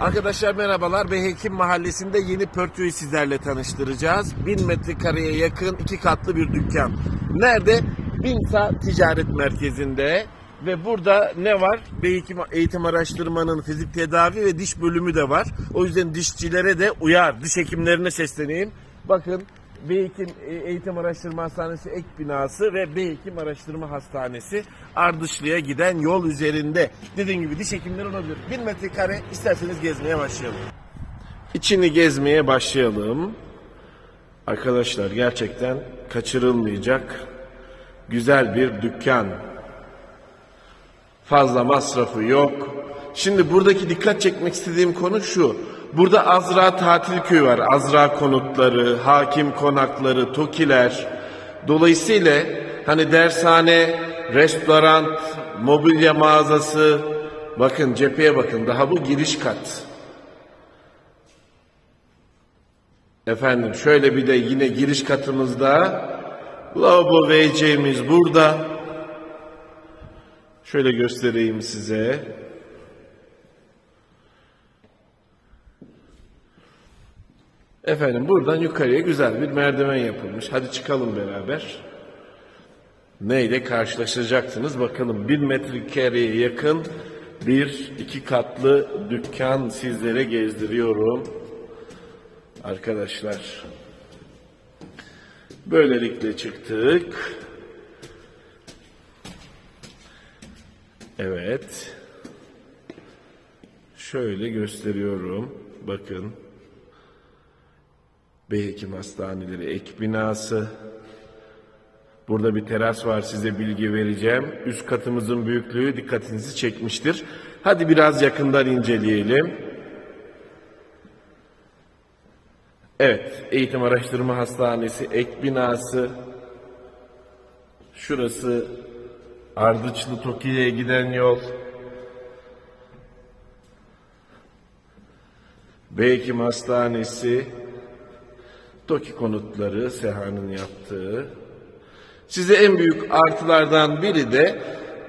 Arkadaşlar merhabalar. Beyhekim Mahallesi'nde yeni Pörtü'yü sizlerle tanıştıracağız. 1000 metrekareye yakın iki katlı bir dükkan. Nerede? Binsa Ticaret Merkezi'nde. Ve burada ne var? Beyhekim Eğitim Araştırma'nın fizik tedavi ve diş bölümü de var. O yüzden dişçilere de uyar. Diş hekimlerine sesleneyim. Bakın Beyhekim Eğitim Araştırma Hastanesi ek binası ve Beyhekim Araştırma Hastanesi Ardışlı'ya giden yol üzerinde. Dediğim gibi diş hekimleri olabilir. 1000 metrekare isterseniz gezmeye başlayalım. İçini gezmeye başlayalım. Arkadaşlar gerçekten kaçırılmayacak güzel bir dükkan. Fazla masrafı yok. Şimdi buradaki dikkat çekmek istediğim konu şu. Burada Azra Tatil Köyü var. Azra konutları, hakim konakları, tokiler. Dolayısıyla hani dershane, restoran, mobilya mağazası, bakın cepheye bakın daha bu giriş kat. Efendim şöyle bir de yine giriş katımızda lavabo WC'miz burada. Şöyle göstereyim size. Efendim buradan yukarıya güzel bir merdiven yapılmış. Hadi çıkalım beraber. Neyle karşılaşacaksınız bakalım. Bir metrekareye yakın bir iki katlı dükkan sizlere gezdiriyorum. Arkadaşlar. Böylelikle çıktık. Evet. Şöyle gösteriyorum. Bakın. Beyhekim Hastaneleri ek binası. Burada bir teras var size bilgi vereceğim. Üst katımızın büyüklüğü dikkatinizi çekmiştir. Hadi biraz yakından inceleyelim. Evet, Eğitim Araştırma Hastanesi ek binası. Şurası Ardıçlı Toki'ye giden yol. Beykim Hastanesi, Toki konutları Seha'nın yaptığı. Size en büyük artılardan biri de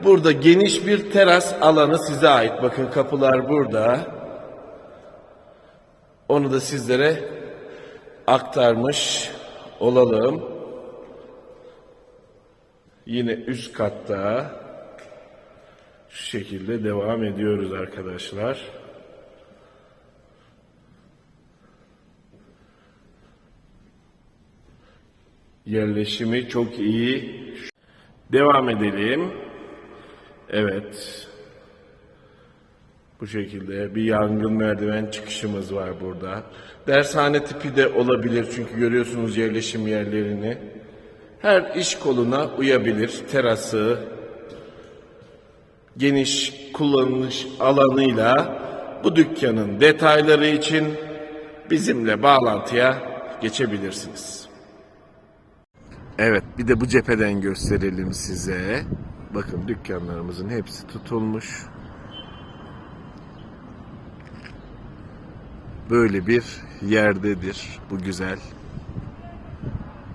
burada geniş bir teras alanı size ait. Bakın kapılar burada. Onu da sizlere aktarmış olalım. Yine üst katta şu şekilde devam ediyoruz arkadaşlar. Yerleşimi çok iyi. Devam edelim. Evet. Bu şekilde bir yangın merdiven çıkışımız var burada. Dershane tipi de olabilir çünkü görüyorsunuz yerleşim yerlerini. Her iş koluna uyabilir. Terası, geniş kullanılış alanıyla bu dükkanın detayları için bizimle bağlantıya geçebilirsiniz. Evet bir de bu cepheden gösterelim size. Bakın dükkanlarımızın hepsi tutulmuş. Böyle bir yerdedir bu güzel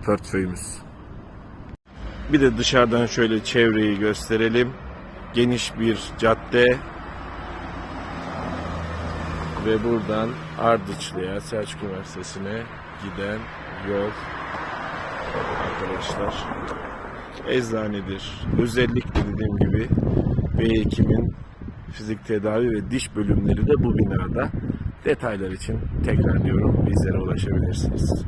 portföyümüz. Bir de dışarıdan şöyle çevreyi gösterelim. Geniş bir cadde ve buradan Ardıçlı'ya, Selçuk Üniversitesi'ne giden yol arkadaşlar. Eczanedir. Özellikle dediğim gibi Beyhekim'in fizik tedavi ve diş bölümleri de bu binada. Detaylar için tekrar diyorum bizlere ulaşabilirsiniz.